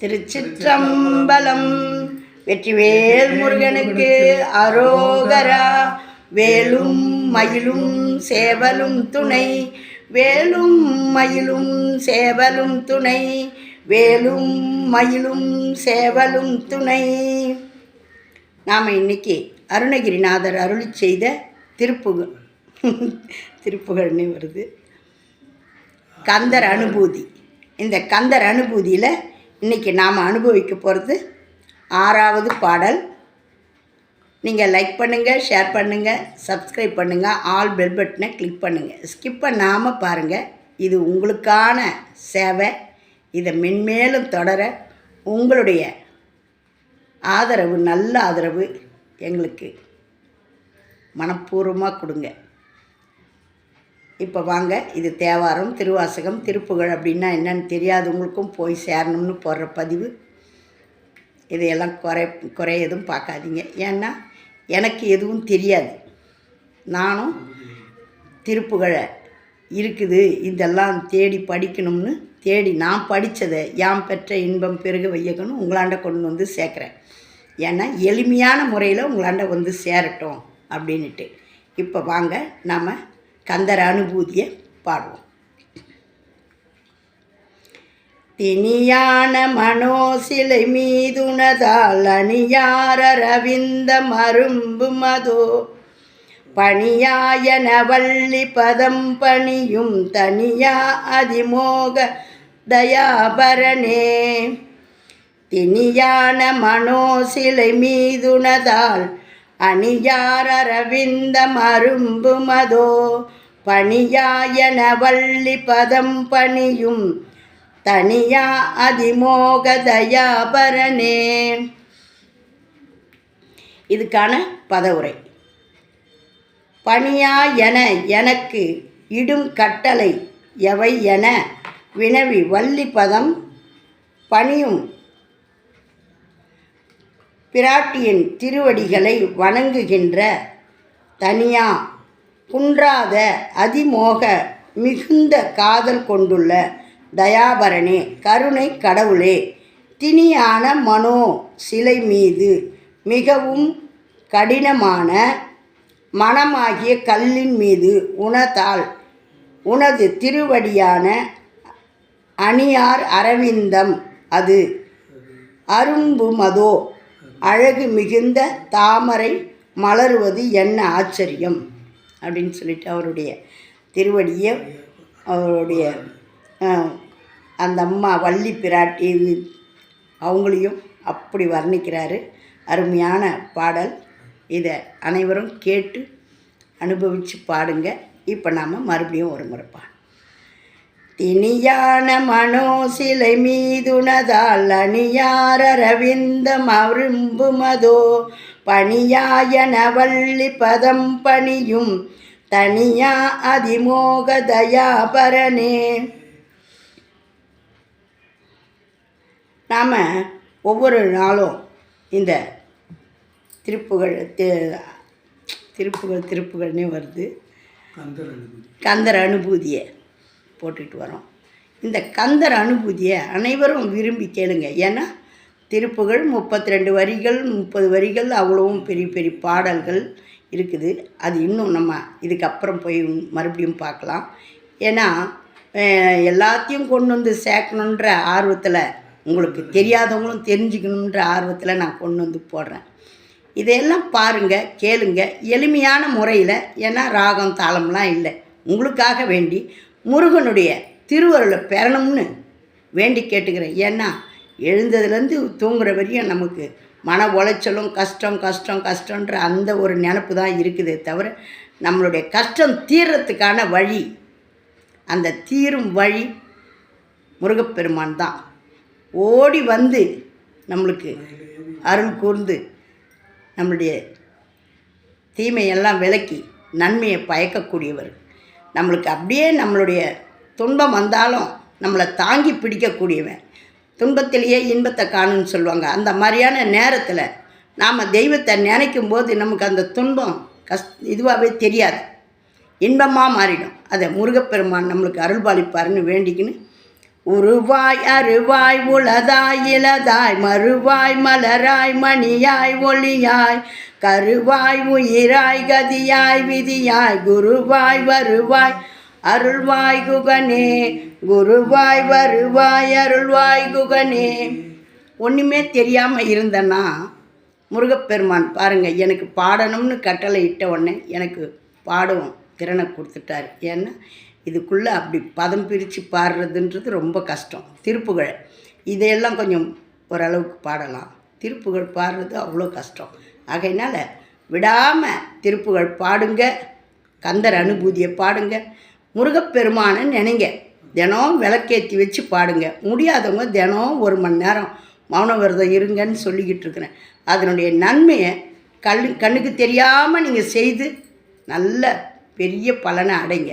திருச்சிற்றம்பலம். வெற்றிவேல் முருகனுக்கு அரோகரா. வேலும் மயிலும் சேவலும் துணை. வேலும் மயிலும் சேவலும் துணை. வேலும் மயிலும் சேவலும் துணை. நாம் இன்னைக்கு அருணகிரிநாதர் அருளி செய்த திருப்புகழ் திருப்புகழ்னே வருது. கந்தர் அனுபூதி. இந்த கந்தர் அனுபூதியில் இன்றைக்கி நாம் அனுபவிக்க போகிறது ஆறாவது பாடல். நீங்கள் லைக் பண்ணுங்கள் ஷேர் பண்ணுங்கள் சப்ஸ்கிரைப் பண்ணுங்கள் ஆல் பெல் பட்டனை கிளிக் பண்ணுங்கள் ஸ்கிப் பண்ணாமல் பாருங்கள் இது உங்களுக்கான சேவை. இதை மென்மேலும் தொடர உங்களுடைய ஆதரவு நல்ல ஆதரவு எங்களுக்கு மனப்பூர்வமாக கொடுங்க. இப்போ வாங்க இது தேவாரம் திருவாசகம் திருப்புகழ் அப்படின்னா என்னன்னு தெரியாதவங்களுக்கும் போய் சேரணும்னு போடுற பதிவு. இதையெல்லாம் குறை குறை எதுவும் பார்க்காதீங்க. ஏன்னா எனக்கு எதுவும் தெரியாது. நானும் திருப்புகழை இருக்குது இதெல்லாம் தேடி படிக்கணும்னு தேடி நான் படித்ததை யாம் பெற்ற இன்பம் பெருக வையகன்னு உங்களாண்ட கொண்டு வந்து சேர்க்குறேன். ஏன்னா எளிமையான முறையில் உங்களாண்ட வந்து சேரட்டும் அப்படின்ட்டு இப்போ வாங்க நாம் கந்தர் அனுபூதியை பாடுவோம். தினியான மனோசிலை மீதுனதால் அணியார ரவிந்த மரும்பு மதோ. பணியாயன வள்ளி பதம் பணியும் தனியா அதிமோக தயாபரணே தினியான மனோசிலை மீதுனதால் அணியார் அரவிந்த மரும்பு மதோ பணியாயன வள்ளி பதம் பணியும் தனியா அதிமோக தயாபரனே. இதுக்கான பதவுரை. பணியா என எனக்கு இடும் கட்டளை எவை என வினவி வள்ளி பதம் பணியும் பிராட்டியின் திருவடிகளை வணங்குகின்ற தனியா குன்றாத அதிமோக மிகுந்த காதல் கொண்டுள்ள தயாபரணே கருணை கடவுளே திணியான மனோ சிலை மீது மிகவும் கடினமான மனமாகிய கல்லின் மீது உணத்தால் உனது திருவடியான அணியார் அரவிந்தம் அது. அரும்பு மதோ அழகு மிகுந்த தாமரை மலருவது என்ன ஆச்சரியம்? அப்படின்னு சொல்லிட்டு அவருடைய திருவடியை அவருடைய அந்த அம்மா வள்ளி பிராட்டி அவங்களையும் அப்படி வர்ணிக்கிறாரு. அருமையான பாடல். இதை அனைவரும் கேட்டு அனுபவித்து பாடுங்க. இப்போ நாம் மறுபடியும் ஒரு முறை திணியான மனோசிலை மீதுனதால் அணியார ரவிந்தம் அரும்பு மதோ பணியாயன வள்ளி பதம் பணியும் தனியா அதிமோக தயாபரணே நாம் ஒவ்வொரு நாளும் இந்த திருப்புகழ் தி- திருப்புகழ் திருப்புகழ்னே வருது. கந்தர் அனுபூதியை. போட்டுட்டு வரோம். இந்த கந்தர் அனுபூதியை அனைவரும் விரும்பி கேளுங்க. ஏன்னா திருப்புகள் முப்பத்தி ரெண்டு வரிகள் முப்பது வரிகள் அவ்வளவும் பெரிய பெரிய பாடல்கள் இருக்குது. அது இன்னும் நம்ம இதுக்கப்புறம் போய் மறுபடியும் பார்க்கலாம். ஏன்னா எல்லாத்தையும் கொண்டு வந்து சேர்க்கணுன்ற ஆர்வத்தில் உங்களுக்கு தெரியாதவங்களும் தெரிஞ்சுக்கணுன்ற ஆர்வத்தில் நான் கொண்டு வந்து போடுறேன். இதையெல்லாம் பாருங்கள் கேளுங்க. எளிமையான முறையில் ஏன்னா ராகம் தாளம்லாம் இல்லை. உங்களுக்காக வேண்டி முருகனுடைய திருவருளை பெறணும்னு வேண்டி கேட்டுக்கிறேன். ஏன்னா எழுந்ததுலேருந்து தூங்குற வரையும் நமக்கு மன உளைச்சலும் கஷ்டம் கஷ்டம் கஷ்டன்ற அந்த ஒரு நினப்பு தான் இருக்குதே தவிர நம்மளுடைய கஷ்டம் தீர்றதுக்கான வழி அந்த தீரும் வழி முருகப்பெருமான் தான். ஓடி வந்து நம்மளுக்கு அருள் கூர்ந்து நம்மளுடைய தீமையெல்லாம் விலக்கி நன்மையை பயக்கக்கூடியவர். நம்மளுக்கு அப்படியே நம்மளுடைய துன்பம் வந்தாலும் நம்மளை தாங்கி பிடிக்கக்கூடியவன். துன்பத்திலேயே இன்பத்தை காணுன்னு சொல்லுவாங்க. அந்த மாதிரியான நேரத்தில் நாம் தெய்வத்தை நினைக்கும் போது நமக்கு அந்த துன்பம் கஷ் இதுவாகவே தெரியாது. இன்பமாக மாறிடும். அதை முருகப்பெருமான் நம்மளுக்கு அருள்பாலிப்பாருன்னு வேண்டிக்கின்னு உருவாய் அருவாய் உளதாய் இளதாய் மறுவாய் மலராய் மணியாய் ஒளியாய் கருவாய் உயிராய் கதியாய் விதியாய் குருவாய் வருவாய் அருள்வாய் குகனே குருவாய் வருவாய் அருள்வாய் குகனே. ஒன்றுமே தெரியாமல் இருந்தேன்னா முருகப்பெருமான் பாருங்கள் எனக்கு பாடணும்னு கட்டளை இட்ட உடனே எனக்கு பாடும் திறனை கொடுத்துட்டாரு. ஏன்னா இதுக்குள்ளே அப்படி பதம் பிரித்து பாடுறதுன்றது ரொம்ப கஷ்டம். திருப்புகழ் இதையெல்லாம் கொஞ்சம் ஓரளவுக்கு பாடலாம். திருப்புகழ் பாடுறது அவ்வளோ கஷ்டம். ஆகையினால் விடாமல் திருப்புகழ் பாடுங்க. கந்தர் அனுபூதியை பாடுங்க. முருகப்பெருமானை நினைங்க. தினம் விளக்கேற்றி வச்சு பாடுங்க. முடியாதவங்க தினம் ஒரு மணி நேரம் மௌன விரதம் இருங்கன்னு சொல்லிக்கிட்டு இருக்கிறேன். அதனுடைய நன்மையை கல் கண்ணுக்கு தெரியாமல் நீங்கள் செய்து நல்ல பெரிய பலனை அடைங்க.